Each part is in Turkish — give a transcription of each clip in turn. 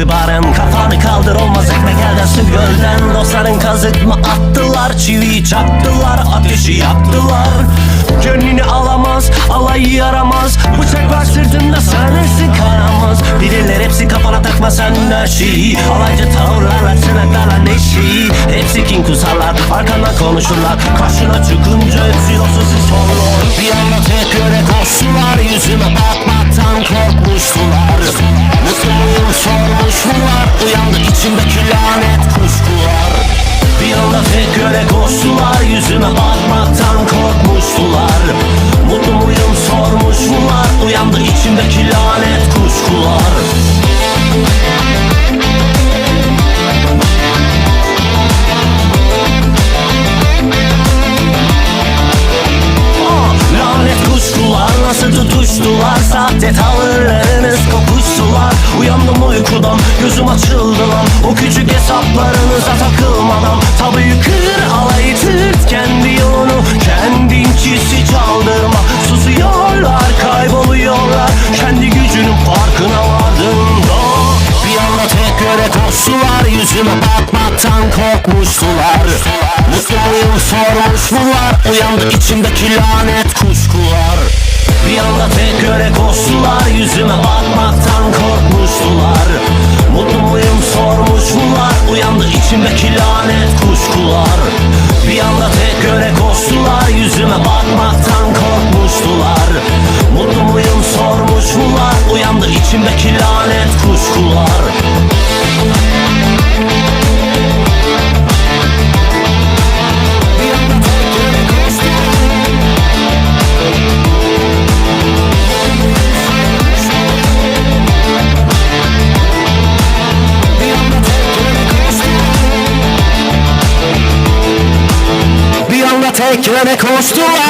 itibaren Kafanı kaldır olmaz ekmek elden su gölden Dostların kazık mı attılar Çiviyi çaktılar Ateşi yaktılar. Gönlünü alamaz Alayı yaramaz. Bıçak var sırtında sanırsın kanamaz hepsi kafana takma sen her şeyi Alaycı tavırlarla tırnaklarla neşeyi Hepsi kin kusarlar Arkandan konuşurlar. Karşına çıkınca hepsi yolsuzsuz sorulur Bir anda tek yöre koştular Yüzüme bakmaktan korkmuştular Mutlu muyum sormuşlar Uyandı içimdeki lanet kuşkular. Bir anda tek göre koştular Yüzüme bakmaktan korkmuştular sormuşlar Uyandı içimdeki lanet. Kuşkular. Bir anda tek göre koştular Yüzüme bakmaktan korkmuştular Mutlu muyum sormuşlar yöne koştular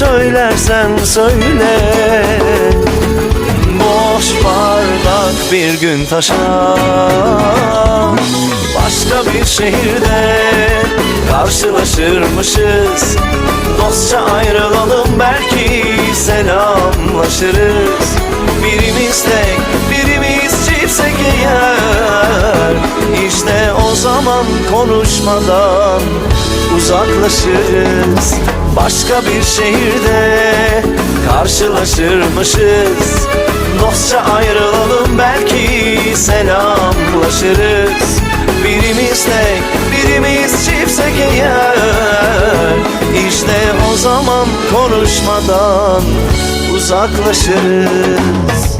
söylersen söyle. Boş bardak bir gün taşar Başka bir şehirde karşılaşırmışız. Dostça ayrılalım belki selamlaşırız. Birimiz tek, birimiz konuşmadan uzaklaşırız. Başka bir şehirde karşılaşırmışız. Dostça ayrılalım belki selamlaşırız. Birimiz tek, birimiz çiftsek eğer İşte o zaman konuşmadan uzaklaşırız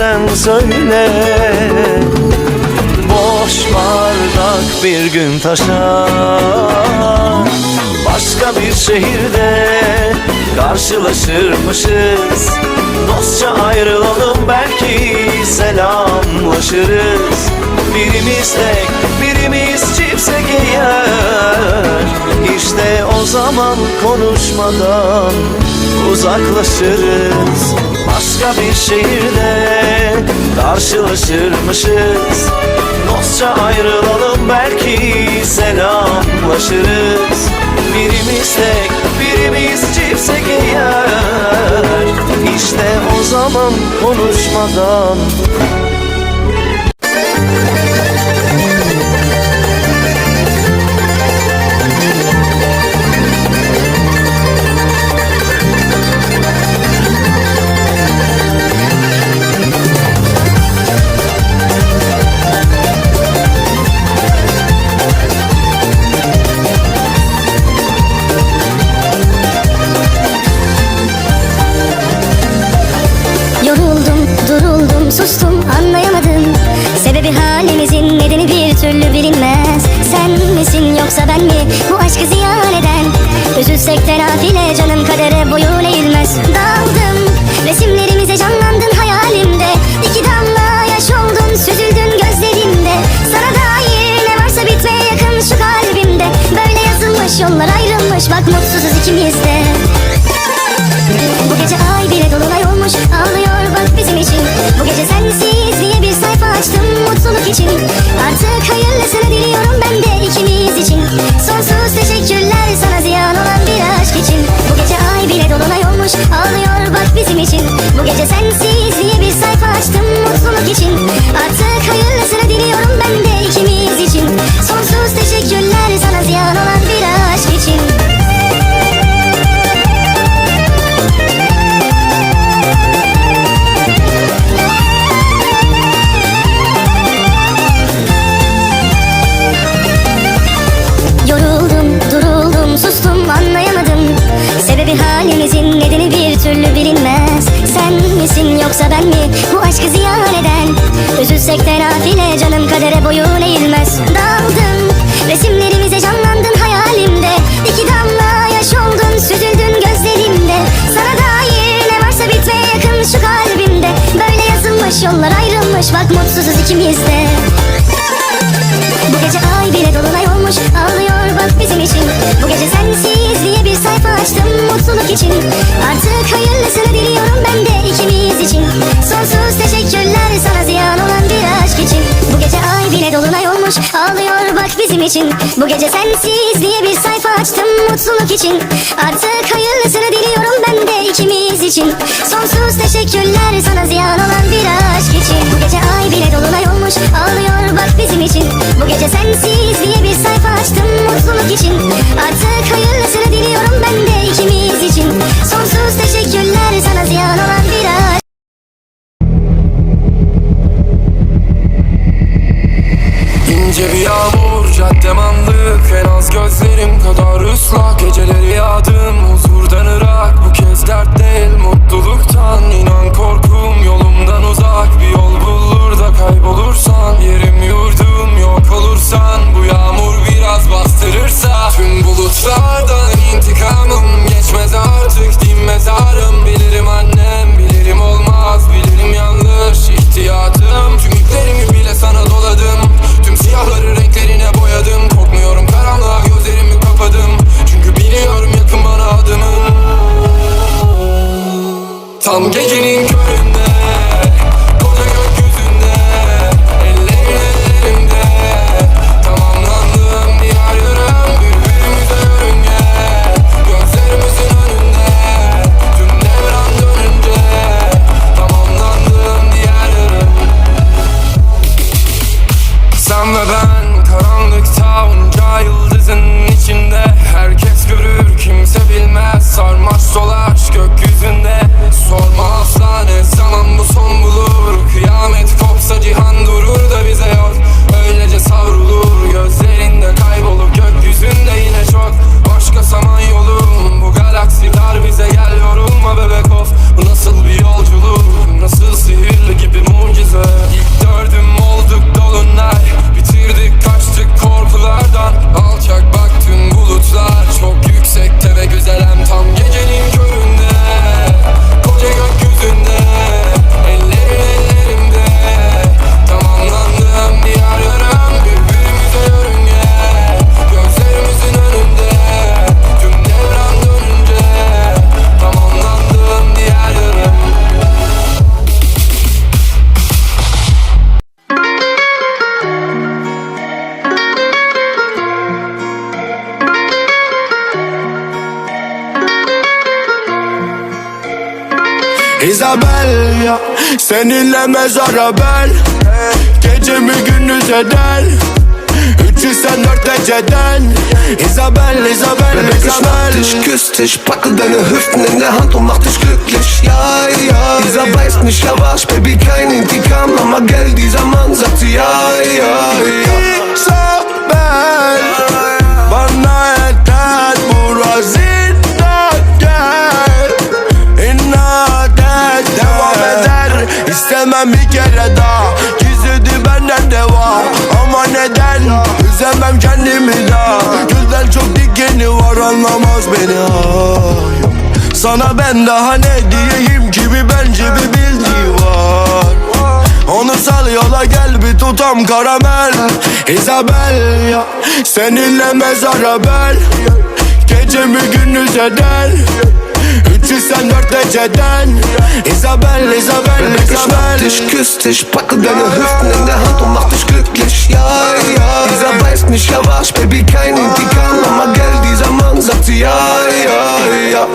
söylersen söyle. Boş bardak bir gün taşar Başka bir şehirde karşılaşırmışız. Dostça ayrılalım belki selamlaşırız. Birimiz tek, birimiz çiftse giyer İşte o zaman konuşmadan uzaklaşırız. Başka bir şehirde karşılaşırmışız. Dostça ayrılalım belki selamlaşırız. Birimiz tek, birimiz çiftse giyer İşte o zaman konuşmadan yoksa ben mi? Bu aşkı ziyan eden Üzülsek de canım kadere boyun eğilmez. Daldım, resimlerimize canlandın hayalimde. İki damla yaş oldun, süzüldün gözlerimde Sana dair ne varsa bitmeye yakın şu kalbimde. Böyle yazılmış yollar ayrılmış bak mutsuzuz ikimiz de. Bu gece ay bile dolunay olmuş ağlıyor bak bizim için. Bu gece sensiz diye bir sayfa açtım mutluluk için Bu gece Daldım, resimlerimize canlandın hayalimde. İki damla yaş oldun, süzüldün gözlerimde Sana dair ne varsa bitmeye yakın şu kalbimde. Böyle yazılmış yollar ayrılmış bak mutsuzuz ikimiz de. Bu gece ay bile dolunay olmuş ağlıyor bak bizim için. Bu gece sensiz diye bir sayfa açtım mutluluk için. Artık hayırlısını diliyorum ben de ikimiz için bizim için. Bu gece sensiz diye bir sayfa açtım mutluluk için. Artık hayırlısını diliyorum ben de ikimiz için. Sonsuz teşekkürler sana ziyan olan bir aşk için. Bu gece ay bile dolunay olmuş ağlıyor bak bizim için. Bu gece sensiz diye bir sayfa açtım mutluluk için. Artık hayırlısını Isabel ya Seninle mezara ben Gecemi gündüz eder? 304 dereceden Isabel, Isabel, Baby, ich mach Isabel. dich, küss dich, packe deine Hüften in der Hand und mach dich glücklich. Ja, ja, weiß nicht, was, Baby, kein Intikam, aber Geld, dieser Mann sagt ja. Üzemem kendimi daha. Gözden çok dikeni var anlamaz beni. Ay. Sana ben daha ne diyeyim ki bir bence bir bildiği var. Onu sal yola gel bir tutam karamel. Isabel ya Seninle mezara ben Gecemi gündüz eder 304 dereceden Isabel, Isabel, Isabel dich, küss dich, packe deine Hüften in der Hand und mach dich glücklich. Ja, ja, dieser weiß nicht, ja was, Baby, kein Intikam, aber Geld,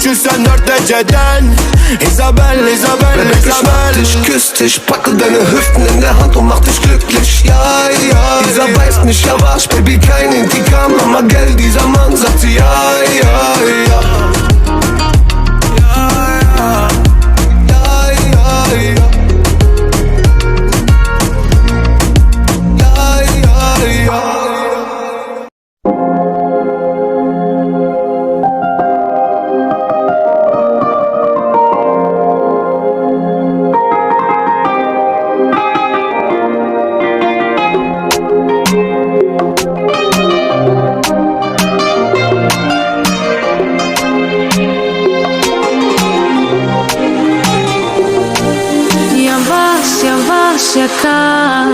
304 dereceden Isabel, Isabel, Isabel dich, küss dich, packe deine Hüften in der Hand und mach dich glücklich. Ja, ja, dieser weiß nicht, ja was, Baby, kein Intikam, aber Geld, dieser Mann sagt sie, ja, ja, ja. Ja, yakar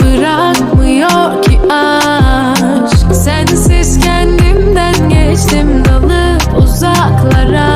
Bırakmıyor ki aşk. Sensiz kendimden geçtim dalıp uzaklara